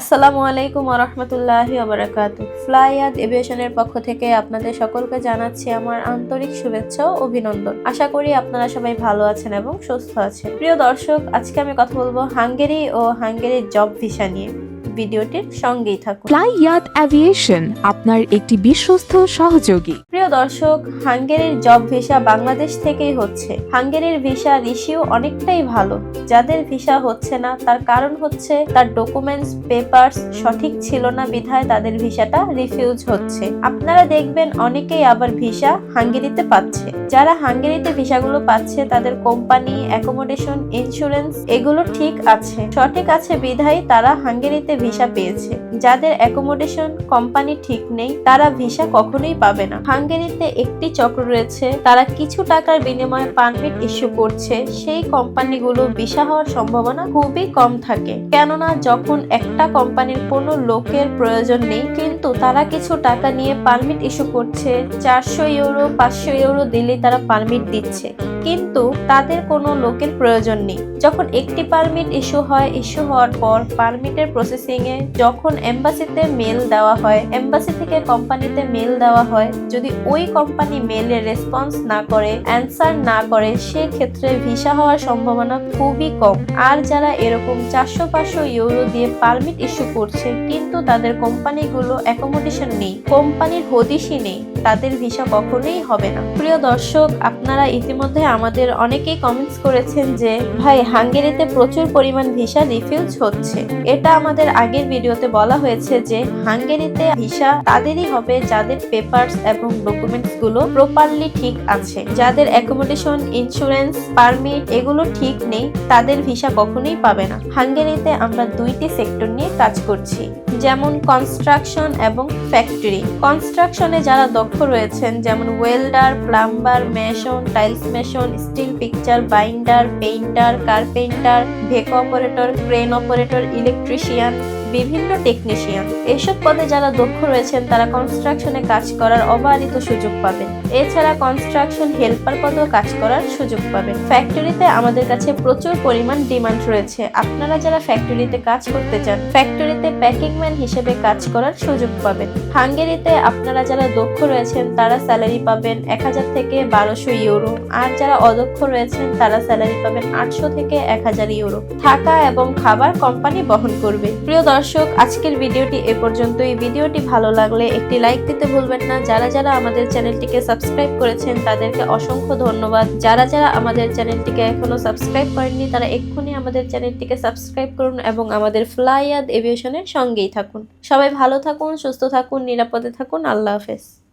আসসালামু আলাইকুম রহমতুল্লাহি আবরাকাত ফ্লাইয়াদ এভিয়েশনের পক্ষ থেকে আপনাদের সকলকে জানাচ্ছি আমার আন্তরিক শুভেচ্ছা ও অভিনন্দন। আশা করি আপনারা সবাই ভালো আছেন এবং সুস্থ আছেন। প্রিয় দর্শক, আজকে আমি কথা বলব হাঙ্গেরি ও হাঙ্গেরির জব ভিসা নিয়ে। ভিডিওটির সঙ্গেই থাকুন। ফ্লাই ইয়াত অ্যাভিয়েশন আপনার একটি বিশ্বস্ত সহযোগী। প্রিয় দর্শক হাঙ্গেরির জব ভিসা বাংলাদেশ থেকেই হচ্ছে। হাঙ্গেরির ভিসা রিসিউ অনেকটাই ভালো। যাদের ভিসা হচ্ছে না তার কারণ হচ্ছে তার ডকুমেন্টস পেপারস সঠিক ছিল না বিধায় তাদের ভিসাটা রিফিউজ হচ্ছে। আপনারা দেখবেন অনেকেই আবার ভিসা হাঙ্গেরিতে পাচ্ছে। যারা হাঙ্গেরিতে ভিসাগুলো পাচ্ছে তাদের কোম্পানি অ্যাকোমোডেশন ইন্স্যুরেন্স এগুলো ঠিক আছে। সঠিক আছে বিধায় তারা হাঙ্গেরিতে ভিসা পেয়েছে। যাদের অ্যাকোমোডেশন কোম্পানি ঠিক নেই, তারা ভিসা কখনোই পাবে না। হাঙ্গেরিতে একটি চক্র রয়েছে, তারা কিছু টাকার বিনিময়ে পারমিট ইস্যু করছে। সেই কোম্পানিগুলো ভিসা হওয়ার সম্ভাবনা খুবই কম থাকে। কেননা, যখন একটা কোম্পানির কোনো লোকের প্রয়োজন নেই, কিন্তু তারা কিছু টাকা নিয়ে পারমিট ইস্যু করছে, চারশো ইউরো পাঁচশো ইউরো দিলে তারা পারমিট দিচ্ছে। কিন্তু তাদের কোনো লোকের প্রয়োজন নেই। যখন একটি পারমিট ইস্যু হয় ইস্যু হওয়ার পর পারমিটের প্রসেসিং এ যখন এম্বাসিতে মেল দেওয়া হয় এম্বাসি থেকে কোম্পানিতে মেল দেওয়া হয়, যদি ওই কোম্পানি মেলের রেসপন্স না করে অ্যান্সার না করে, সেক্ষেত্রে ভিসা হওয়ার সম্ভাবনা খুবই কম। আর যারা এরকম চারশো পাঁচশো ইউরো দিয়ে পারমিট ইস্যু করছে, কিন্তু তাদের কোম্পানিগুলো অ্যাকোমোডেশন নেই কোম্পানির হদিশই নেই। তাদের ভিসা কখনোই হবে না। প্রিয় দর্শক, আপনারা ইতিমধ্যে আমাদের অনেকেই কমেন্টস করেছেন যে, ভাই, হাঙ্গেরিতে প্রচুর পরিমাণ ভিসা রিফিউজ হচ্ছে। এটা আমাদের আগের ভিডিওতে বলা হয়েছে যে, হাঙ্গেরিতে ভিসা তাদেরই হবে যাদের পেপারস এবং ডকুমেন্টসগুলো প্রপারলি ঠিক আছে। যাদের অ্যাকোমোডেশন ইন্স্যুরেন্স পারমিট এগুলো ঠিক নেই, তাদের ভিসা কখনোই পাবে না। হাঙ্গেরিতে আমরা দুইটি সেক্টর নিয়ে কাজ করছি, যেমন কনস্ট্রাকশন এবং ফ্যাক্টরি কনস্ট্রাকশনে যারা দক্ষ রয়েছেন, যেমন welder, plumber, mason, tiles mason, steel picture, binder, painter, carpenter, ভেক operator, crane operator, electrician. বিভিন্ন টেকনিশিয়ান এইসব পদে যারা দক্ষ রয়েছেন, তারা কনস্ট্রাকশনে কাজ করার অবারিত সুযোগ পাবেন। এছাড়া কনস্ট্রাকশন হেল্পার পদেও কাজ করার সুযোগ পাবেন। ফ্যাক্টরিতে আমাদের কাছে প্রচুর পরিমাণ ডিমান্ড রয়েছে। আপনারা যারা ফ্যাক্টরিতে কাজ করতে চান ফ্যাক্টরিতে প্যাকিং ম্যান হিসেবে কাজ করার সুযোগ পাবেন। হাঙ্গেরিতে আপনারা যারা দক্ষ রয়েছেন, তারা স্যালারি পাবেন এক হাজার থেকে বারোশো ইউরো। আর যারা অদক্ষ রয়েছেন, তারা স্যালারি পাবেন আটশো থেকে এক হাজার ইউরো। থাকা এবং খাবার কোম্পানি বহন করবে। প্রিয় দর্শক আজকের ভিডিওটি এ পর্যন্ত এই ভিডিওটি ভালো লাগলে একটি লাইক দিতে ভুলবেন না। যারা যারা আমাদের চ্যানেলটিকে সাবস্ক্রাইব করেছেন, তাদেরকে অসংখ্য ধন্যবাদ। যারা যারা আমাদের চ্যানেলটিকে এখনও সাবস্ক্রাইব করেননি, তারা এক্ষুনি আমাদের চ্যানেলটিকে সাবস্ক্রাইব করুন এবং আমাদের ফ্লাইয়াদ এভিয়েশনের সঙ্গেই থাকুন। সবাই ভালো থাকুন, সুস্থ থাকুন, নিরাপদে থাকুন। আল্লাহ হাফেজ।